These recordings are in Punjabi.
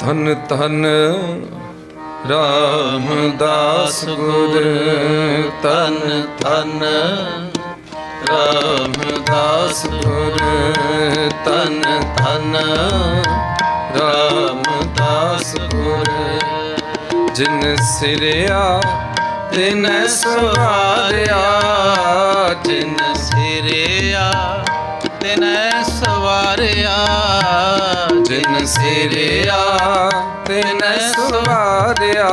ਧਨ ਧਨ ਰਾਮਦਾਸ ਗੁਰ ਤਨ ਤਨ ਰਾਮਦਾਸ ਗੁਰ, ਧਨ ਤਨ ਰਾਮਦਾਸ ਗੁਰ। ਜਿਨ ਸਿਰਿਆ, ਤਿਨ ਸਵਾਰਿਆ, ਜਿਨ ਸਿਰਿਆ, ਤਿਨ ਸਵਾਰਿਆ। ਜਿਨ ਸਿਰਿਆ ਤਿਨ ਸਵਾਰਿਆ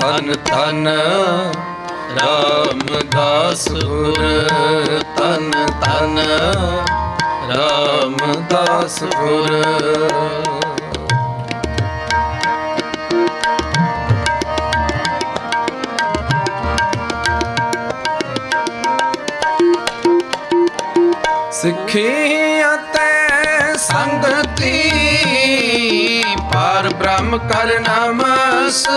ਤਨ ਤਨ ਰਾਮਦਾਸ ਗੁਰ ਤਨ ਤਨ ਰਾਮਦਾਸ ਗੁਰ। ਸਿੱਖੀ ਅਤੇ ਸੰਗਤੀ ਪਰ ਬ੍ਰਹਮ ਕਰ ਨਮਸਕਾਰਿਆ।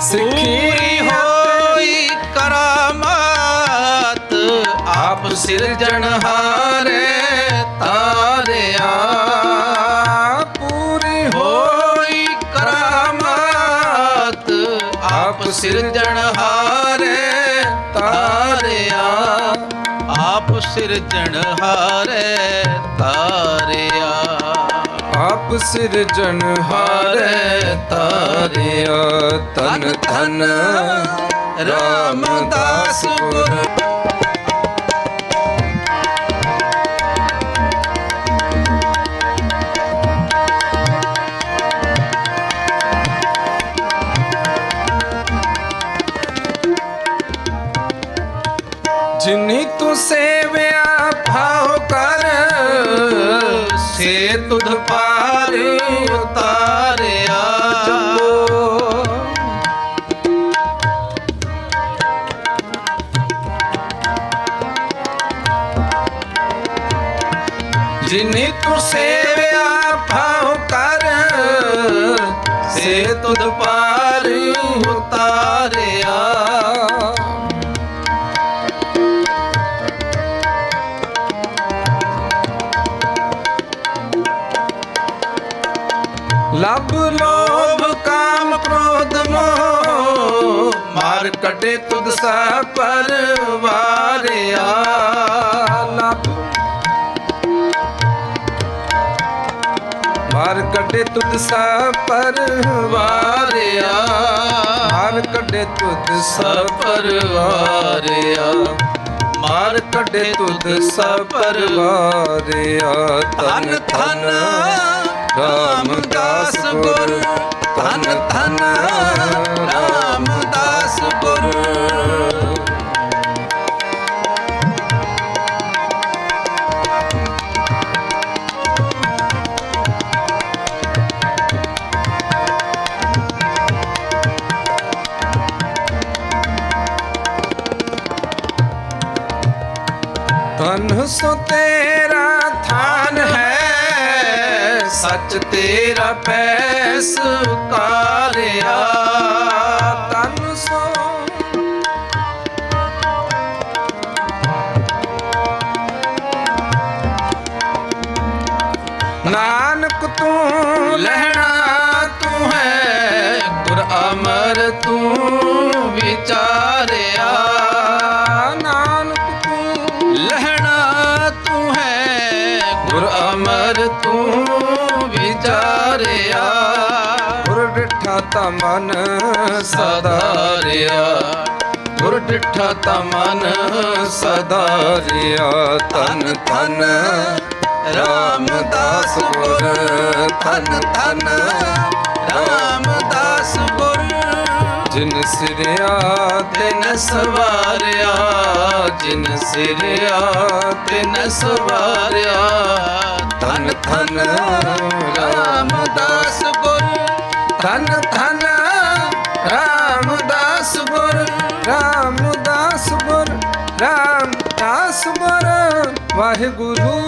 ਸਿੱਖੀ ਪੂਰੀ ਹੋਈ ਕਰਾਮਾਤ ਆਪ ਸਿਰਜਣਹਾਰੇ ਆਪ ਸਿਰਜਣਹਾਰੇ ਤਾਰਿਆ। ਆਪ ਸਿਰਜਣਹਾਰੇ ਤਾਰਿਆ। ਆਪ ਸਿਰਜਣ ਹਾਰੇ ਤਾਰਿਆ। ਤਨ ਤਨ ਰਾਮਦਾਸ ਗੁਰ ਜਿਨੀ ਤੂੰ ਸੇਵਿਆ ਭਾਉ ਕਰ, ਸੇ ਤੁਧ ਪਾਰ ਉਤਾਰਿਆ। ਜਪੋ ਜਿਨੇ ਤੂੰ ਸੇਵਿਆ ਭਾਉ ਕਰ, ਸੇ ਤੁਧ ਪਾਰ ਉਤਾਰਿਆ। ਲਬ ਲੋਭ ਕਾਮ ਕ੍ਰੋਧ ਮੋਹ, ਮਾਰ ਕਟੇ ਤੁਧ ਸਾ ਪਰਵਾਰਿਆ। ਲਬ ਮਾਰ ਕੱਢੇ ਤੁਧ ਸਾ ਪਰਵਾਰਿਆ। ਮਾਰ ਕੱਢੇ ਤੁਧ ਸਾ ਪਰਵਾਰਿਆ। ਮਾਰ ਕੱਢੇ ਤੁਧ ਸਭ ਪਰਵਾਰਿਆ। ਧਨ ਧਨ। ਰਾਮਦਾਸ ਗੁਰ ਧਨ ਧਨ ਰਾਮਦਾਸ ਗੁਰ ਤਨ ਸੋ ਤੇਰਾ ਥਾਨ ਸੱਚ ਤੇਰਾ ਪੈਸ ਕਾਰਿਆ ਤਨ ਸੋ ਨਾਨਕ ਤੂੰ ਲਹਿਣਾ ਤੂੰ ਹੈ, ਗੁਰ ਅਮਰ ਤੂੰ ਵਿਚਾਰਿਆ। ਨਾਨਕ ਤੂੰ ਲਹਿਣਾ ਤੂੰ ਹੈ, ਗੁਰ ਅਮਰ ਤੂੰ ਵਿਚਾਰਿਆ। ਗੁਰ ਡਿਠਾ ਤਾ ਮਨ ਸਦਾ ਸਦਾਰਿਆ ਗੁਰ ਡਿਠਾ ਤਾ ਮਨ ਸਦਾ ਰਿਆ ਤਨ ਤਨ ਰਾਮਦਾਸ ਗੁਰ ਧਨ ਧਨ ਰਾਮਦਾਸ ਗੁਰ। ਜਿਨ ਸਿਰਿਆ ਤਿਨ ਸਵਾਰਿਆ। ਜਿਨ ਸਿਰਿਆ ਤਿਨ ਸਵਾਰਿਆ। ਧਨ ਧਨ ਰਾਮਦਾਸ ਗੁਰ ਧਨ ਧਨ ਰਾਮਦਾਸ ਗੁਰ ਰਾਮਦਾਸ ਗੁਰ ਰਾਮਦਾਸ ਗੁਰ ਵਾਹਿਗੁਰੂ